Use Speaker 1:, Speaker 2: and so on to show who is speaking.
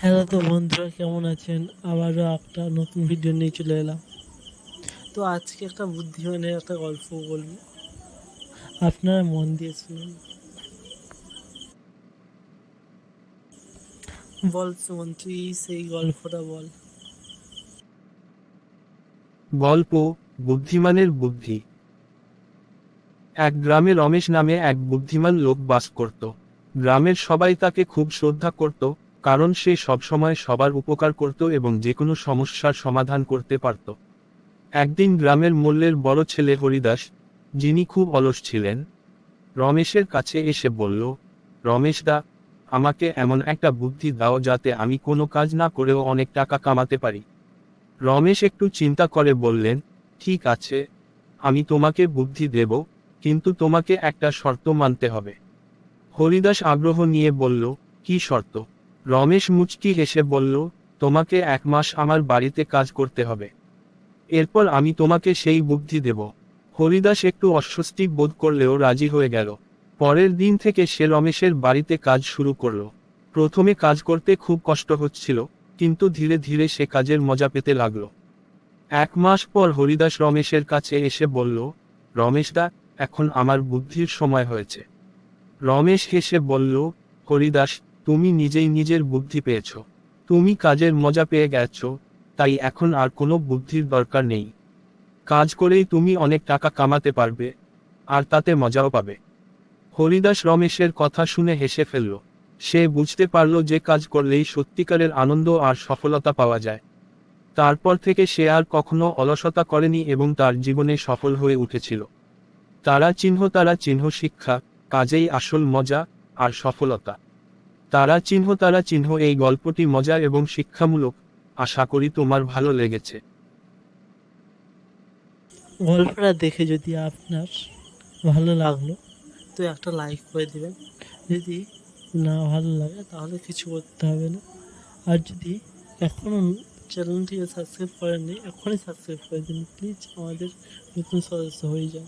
Speaker 1: Hello তো বন্ধুরা, কেমন আছেন? আবারও একটা নতুন ভিডিও নিয়ে চলে এলাম। তো আজকে একটা বুদ্ধিমানের একটা গল্প বলব। আপনারা মন দিয়ে শুনুন। বল সুমন, তুই সেই গল্পটা বল।
Speaker 2: গল্প, বুদ্ধিমানের বুদ্ধি। এক গ্রামে রমেশ নামে এক বুদ্ধিমান লোক বাস করত। গ্রামের সবাই তাকে খুব শ্রদ্ধা করত। কারণ সে সবসময় সবার উপকার করত এবং যে কোনো সমস্যার সমাধান করতে পারত। একদিন গ্রামের মল্লের বড় ছেলে হরিদাস, যিনি খুব অলস ছিলেন, রমেশের কাছে এসে বলল, রমেশ দা, আমাকে এমন একটা বুদ্ধি দাও যাতে আমি কোনো কাজ না করেও অনেক টাকা কামাতে পারি। রমেশ একটু চিন্তা করে বললেন, ঠিক আছে, আমি তোমাকে বুদ্ধি দেব, কিন্তু তোমাকে একটা শর্ত মানতে হবে। হরিদাস আগ্রহ নিয়ে বলল, কি শর্ত? রমেশ মুচকি হেসে বলল, তোমাকে এক মাস আমার বাড়িতে কাজ করতে হবে। এরপর আমি তোমাকে সেই বুদ্ধি দেব হরিদাস একটু অস্বস্তি বোধ করলেও রাজি হয়ে গেল। পরের দিন থেকে সে রমেশের বাড়িতে কাজ শুরু করল। প্রথমে কাজ করতে খুব কষ্ট হচ্ছিল, কিন্তু ধীরে ধীরে সে কাজের মজা পেতে লাগল। এক মাস পর হরিদাস রমেশের কাছে এসে বলল রমেশদা এখন আমার বুদ্ধির সময় হয়েছে রমেশ হেসে বলল, হরিদাস তুমি নিজেই নিজের বুদ্ধি পেয়েছ। তুমি কাজের মজা পেয়ে গেছ, তাই এখন আর কোনো বুদ্ধির দরকার নেই। কাজ করেই তুমি অনেক টাকা কামাতে পারবে, আর তাতে মজাও পাবে। হরিদাস রমেশের কথা শুনে হেসে ফেলল। সে বুঝতে পারল যে কাজ করলেই সত্যিকারের আনন্দ আর সফলতা পাওয়া যায়। তারপর থেকে সে আর কখনো অলসতা করেনি এবং তার জীবনে সফল হয়ে উঠেছিল। তারা চিহ্ন তারা চিহ্ন শিক্ষা, কাজেই আসল মজা আর সফলতা। তারা চিহ্ন তারা চিহ্ন, এই গল্পটি মজা এবং শিক্ষামূলক। আশা করি তোমার ভালো লেগেছে।
Speaker 1: গল্পটা দেখে যদি আপনার ভালো লাগল, তো একটা লাইক করে দেবেন। যদি না ভালো লাগে, তাহলে কিছু করতে হবে না। আর যদি এখনও চ্যানেলটিকে সাবস্ক্রাইব করেননি, এখনই সাবস্ক্রাইব করে দিন প্লিজ আমাদের নতুন সদস্য হয়ে যান।